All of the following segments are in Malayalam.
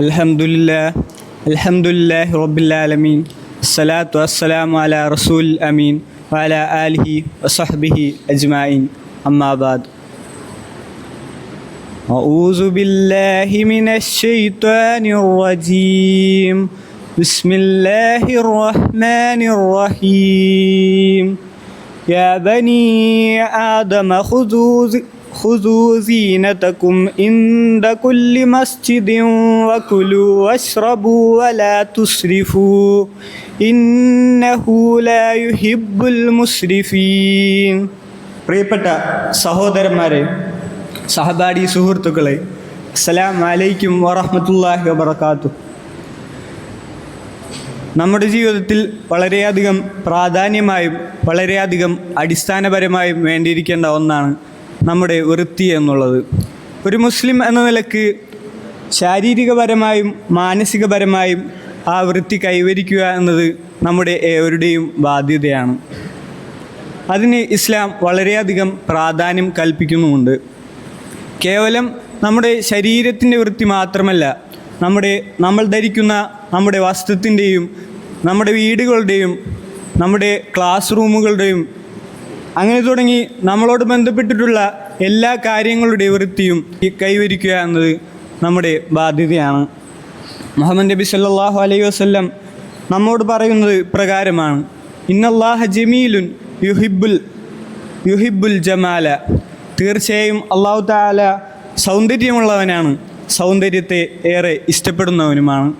الحمد لله الحمد لله رب العالمين الصلاة والسلام على رسول الأمين وعلى آله وصحبه أجمعين أما بعد أعوذ بالله من الشيطان الرجيم بسم الله الرحمن الرحيم يا بني آدم خذوا خذوا زينتكم عند كل مسجد وكلوا واشربوا ولا تسرفوا إنه لا يحب المسرفين പ്രിയപ്പെട്ട സഹോദരന്മാരെ സഹപാഠി സുഹൃത്തുക്കളെ അസ്സലാം വലൈക്കും വറഹമത്തല്ലാഹി വബർക്കാത്തു നമ്മുടെ ജീവിതത്തിൽ വളരെയധികം പ്രാധാന്യമായും വളരെയധികം അടിസ്ഥാനപരമായും വേണ്ടിയിരിക്കേണ്ട ഒന്നാണ് നമ്മുടെ വൃത്തി എന്നുള്ളത്. ഒരു മുസ്ലിം എന്ന നിലയ്ക്ക് ശാരീരികപരമായും മാനസികപരമായും ആ വൃത്തി കൈവരിക്കുക എന്നത് നമ്മുടെ ഏവരുടെയും ബാധ്യതയാണ്. അതിന് ഇസ്ലാം വളരെയധികം പ്രാധാന്യം കൽപ്പിക്കുന്നുമുണ്ട്. കേവലം നമ്മുടെ ശരീരത്തിന്റെ വൃത്തി മാത്രമല്ല നമ്മുടെ നമ്മൾ ധരിക്കുന്ന നമ്മുടെ വസ്ത്രത്തിന്റെയും നമ്മുടെ വീടുകളുടെയും നമ്മുടെ ക്ലാസ് റൂമുകളുടെയും അങ്ങനെ തുടങ്ങി നമ്മളോട് ബന്ധപ്പെട്ടിട്ടുള്ള എല്ലാ കാര്യങ്ങളുടെ വൃത്തിയും കൈവരിക്കുക എന്നത് നമ്മുടെ ബാധ്യതയാണ്. മുഹമ്മദ് നബി സല്ലാഹു അലൈഹി വസ്ല്ലം നമ്മോട് പറയുന്നത് പ്രകാരമാണ്. ഇന്നല്ലാഹ ജമീലുൻ യുഹിബുൽ യുഹിബുൽ ജമാല. തീർച്ചയായും അള്ളാഹു താല സൗന്ദര്യമുള്ളവനാണ്. സൗന്ദര്യത്തെ ഏറെ ഇഷ്ടപ്പെടുന്നവനുമാണ്.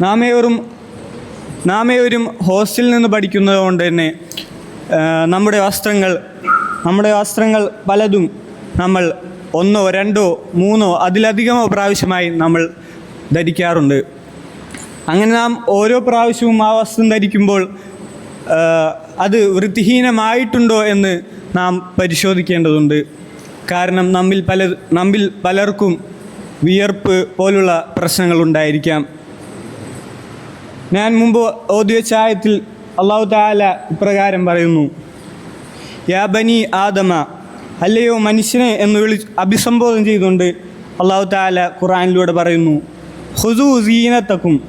നാമേവരും നാമേവരും ഹോസ്റ്റലിൽ നിന്ന് പഠിക്കുന്നത് കൊണ്ട് തന്നെ നമ്മുടെ വസ്ത്രങ്ങൾ നമ്മുടെ വസ്ത്രങ്ങൾ പലതും നമ്മൾ ഒന്നോ രണ്ടോ മൂന്നോ അതിലധികമോ പ്രാവശ്യമായി നമ്മൾ ധരിക്കാറുണ്ട്. അങ്ങനെ നാം ഓരോ പ്രാവശ്യവും ആ വസ്ത്രം ധരിക്കുമ്പോൾ അത് വൃത്തിഹീനമായിട്ടുണ്ടോ എന്ന് നാം പരിശോധിക്കേണ്ടതുണ്ട്. കാരണം നമ്മിൽ പല നമ്മിൽ പലർക്കും വിയർപ്പ് പോലുള്ള പ്രശ്നങ്ങളുണ്ടായിരിക്കാം ഞാൻ മുമ്പ് ഓതിവെച്ച ആയത്തിൽ അള്ളാഹു താല ഇപ്രകാരം പറയുന്നു. യാബനി ആദമ അല്ലയോ മനുഷ്യനെ എന്ന് വിളി അഭിസംബോധന ചെയ്തുകൊണ്ട് അള്ളാഹു താല ഖുറാനിലൂടെ പറയുന്നു. ഹുസു സീനത്തക്കും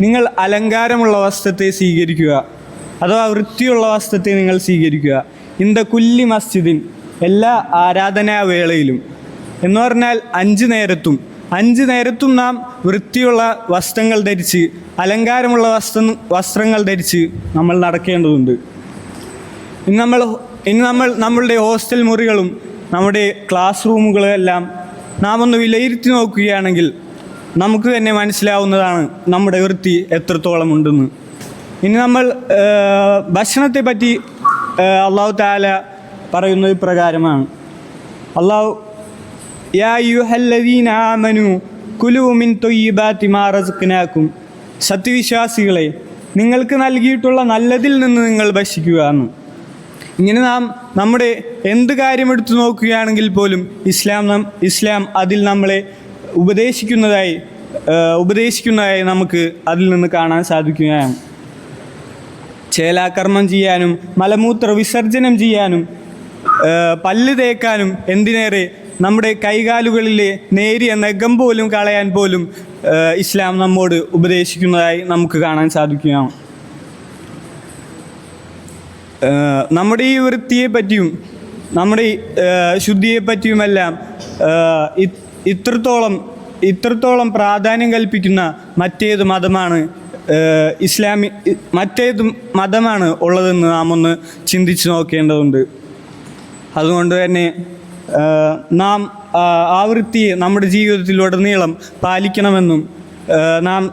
നിങ്ങൾ അലങ്കാരമുള്ള വസ്ത്രത്തെ സ്വീകരിക്കുക. അഥവാ വൃത്തിയുള്ള വസ്ത്രത്തെ നിങ്ങൾ സ്വീകരിക്കുക. ഇന്ത കുല്ലി മസ്ജിദിൻ എല്ലാ ആരാധനാവേളയിലും. എന്ന് പറഞ്ഞാൽ അഞ്ച് നേരത്തും. അഞ്ച് നേരത്തും നാം വൃത്തിയുള്ള വസ്ത്രങ്ങൾ ധരിച്ച് അലങ്കാരമുള്ള വസ്ത്ര വസ്ത്രങ്ങൾ ധരിച്ച് നമ്മൾ നടക്കേണ്ടതുണ്ട്. ഇന്ന് നമ്മൾ ഇന്ന് നമ്മൾ നമ്മളുടെ ഹോസ്റ്റൽ മുറികളും നമ്മുടെ ക്ലാസ് റൂമുകളും എല്ലാം നാം ഒന്ന് വിലയിരുത്തി നോക്കുകയാണെങ്കിൽ നമുക്ക് തന്നെ മനസ്സിലാവുന്നതാണ് നമ്മുടെ വൃത്തി എത്രത്തോളം ഉണ്ടെന്ന്. ഇനി നമ്മൾ ഭക്ഷണത്തെ പറ്റി അള്ളാഹു താല പറയുന്നത് പ്രകാരമാണ് അള്ളാഹു യാ യുഹല്ലദീന ആമനു കുലു മിൻ തൊയ്യിബാത്തി മാ റസ്ഖ്നാക്കും. സത്യവിശ്വാസികളെ നിങ്ങൾക്ക് നൽകിയിട്ടുള്ള നല്ലതിൽ നിന്ന് നിങ്ങൾ ഭക്ഷിക്കുക എന്ന്. ഇങ്ങനെ നാം നമ്മുടെ എന്ത് കാര്യം എടുത്തു നോക്കുകയാണെങ്കിൽ പോലും ഇസ്ലാം നം ഇസ്ലാം അതിൽ നമ്മളെ ഉപദേശിക്കുന്നതായി ഉപദേശിക്കുന്നതായി നമുക്ക് അതിൽ നിന്ന് കാണാൻ സാധിക്കുകയാണ്. ചേലാകർമ്മം ചെയ്യാനും മലമൂത്ര വിസർജനം ചെയ്യാനും പല്ല് തേക്കാനും എന്തിനേറെ നമ്മുടെ കൈകാലുകളിലെ നേരിയ നഖം പോലും കളയാൻ പോലും ഇസ്ലാം നമ്മോട് ഉപദേശിക്കുന്നതായി നമുക്ക് കാണാൻ സാധിക്കുകയാണ്. നമ്മുടെ ഈ വൃത്തിയെ പറ്റിയും നമ്മുടെ ശുദ്ധിയെ പറ്റിയുമെല്ലാം ഇത്രത്തോളം ഇത്രത്തോളം പ്രാധാന്യം കൽപ്പിക്കുന്ന മറ്റേത് മതമാണ് ഇസ്ലാമി മറ്റേത് മതമാണ് ഉള്ളതെന്ന് നാം ഒന്ന് ചിന്തിച്ചു നോക്കേണ്ടതുണ്ട്. അതുകൊണ്ട് തന്നെ നാം ആ, വൃത്തിയെ നമ്മുടെ ജീവിതത്തിലുടനീളം പാലിക്കണമെന്നും നാം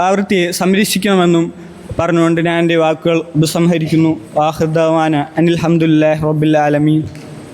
ആ വൃത്തിയെ സംരക്ഷിക്കണമെന്നും പറഞ്ഞുകൊണ്ട് ഞാൻ എന്റെ വാക്കുകൾ ഉപസംഹരിക്കുന്നു. വാഹൃദവാന അനിൽ ഹംദുല്ലാഹ് റബ്ബിൽ ആലമീൻ.